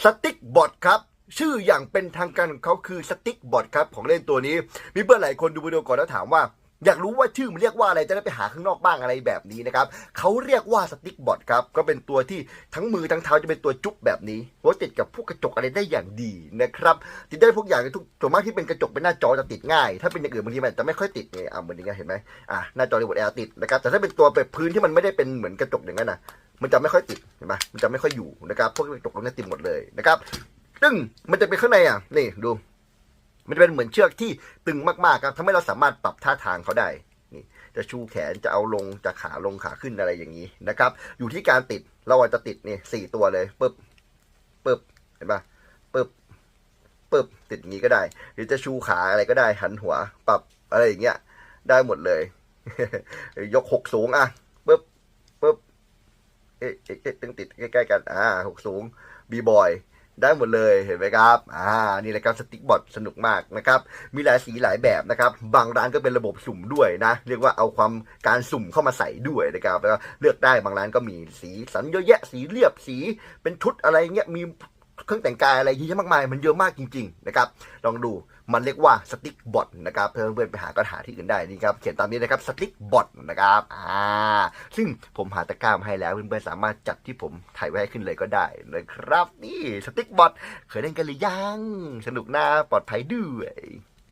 สติ๊กบอทครับชื่ออย่างเป็นทางการของเขาคือสติ๊กบอทครับของเล่นตัวนี้ มีเพื่อนหลายคนดูวิดีโอก่อนแล้วถามว่า อยากรู้ว่าชื่อมันเรียกว่าอะไรจะได้ไปหาข้างนอกบ้างอะไรแบบนี้นะครับเขาเรียกว่าสติ๊กบอทครับก็เป็นตัวที่ทั้งมือทั้งเท้าจะเป็นตัวจุ๊บแบบนี้เพราะติดกับพวกกระจกอะไรได้อย่างดีนะครับติดได้พวกอย่างทุกส่วนมากที่เป็นกระจกเป็นหน้าจอจะติดง่าย ถ้าเป็นอย่างอื่นบางทีมันจะไม่ค่อยติดเนี่ยอะเหมือนอย่างเงี้ยเห็นไหมอะหน้าจอรีโมทแอร์ติดนะครับแต่ถ้าเป็นตัวแบบพื้นที่มันไม่ได้เป็นเหมือนกระจกอย่างนั้นนะ มันจะไม่ค่อยติดเห็นไหมมันจะไม่ค่อยอยู่นะครับพวกกระจกตรงนี้ติดหมดเลยนะครับซึ่งมันจะเป็นข้างในอะนี่ดู มันจะเป็นเหมือนเชือกที่ตึงมากๆครับทำให้เราสามารถปรับท่าทางเขาได้นี่จะชูแขนจะเอาลงจะขาลงขาขึ้นอะไรอย่างนี้นะครับ อยู่ที่การติดเราอาจจะติดนี่สี่ตัวเลยปึ๊บปึ๊บเห็นปะปึ๊บปึ๊บติดงี้ก็ได้ หรือจะชูขาอะไรก็ได้หันหัวปรับอะไรอย่างเงี้ยได้หมดเลย ยกหกสูงอะ เอ๊ะเอ๊ะเอ๊ะตึงติดใกล้ๆกันอ่าหกสูงบีบอยได้หมดเลยเห็นไหมครับ อ่า นี่แหละครับสติ๊กบอร์ดสนุกมากนะครับ มีหลายสีหลายแบบนะครับ บางร้านก็เป็นระบบสุ่มด้วยนะ เรียกว่าเอาความการสุ่มเข้ามาใส่ด้วยนะครับ แล้วเลือกได้บางร้านก็มีสีสันเยอะแยะ สีเรียบ สีเป็นชุดอะไรเงี้ย มี เครื่องแต่งกายอะไรเยอะแยะมากมายมันเยอะมากจริงๆนะครับลองดูมันเรียกว่าสติ๊กบอทนะครับเพื่อนเพื่อนๆไปหาก็หาที่อื่นได้นี่ครับเขียนตามนี้นะครับสติ๊กบอทนะครับอ่าซึ่งผมหาตะกร้ามาให้แล้วเพื่อนๆสามารถจัดที่ผมถ่ายไว้ให้ขึ้นเลยก็ได้นะครับนี่สติ๊กบอทเคยเล่นกันหรือยังสนุกนะปลอดภัยด้วย